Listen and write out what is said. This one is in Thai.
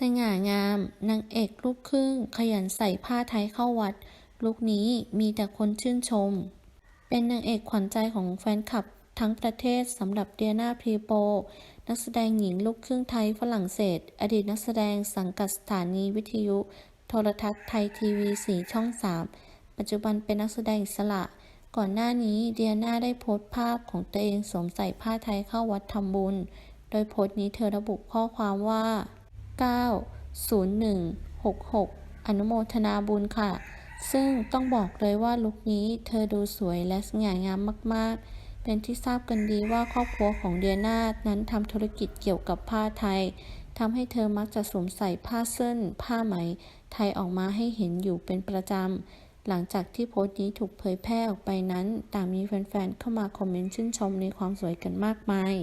สง่างามนางเอกลูกครึ่ง ขยันใส่ผ้าไทยเข้าวัด ลุคนี้มีแต่คนชื่นชม เป็นนางเอกขวัญใจของแฟนคลับทั้งประเทศสำหรับเดียนาพรีโป นักแสดงหญิงลูกครึ่งไทยฝรั่งเศส อดีตนักแสดงสังกัดสถานีวิทยุ โทรทัศน์ไทยทีวีสีช่อง 3 ปัจจุบันเป็นนักแสดงอิสระ ก่อนหน้านี้เดียนาได้โพสต์ภาพของตัวเองสวมใส่ผ้าไทยเข้าวัดทำบุญ โดยโพสต์นี้เธอระบุข้อความว่า 0166 อนุโมทนาบุญค่ะ ซึ่งต้องบอกเลยว่าลุคนี้เธอดูสวยและสง่างามมาก ๆ เป็นที่ทราบกันดีว่าครอบครัวของเดียนานั้นทำธุรกิจเกี่ยวกับผ้าไทยทำให้เธอมักจะสวมใส่ผ้าเส้น ผ้าไหม ไทยออกมาให้เห็นอยู่เป็นประจำ หลังจากที่โพสต์นี้ถูกเผยแพร่ออกไปนั้นต่างมีแฟนๆ เข้ามาคอมเมนต์ชื่นชมในความสวยกันมากมาย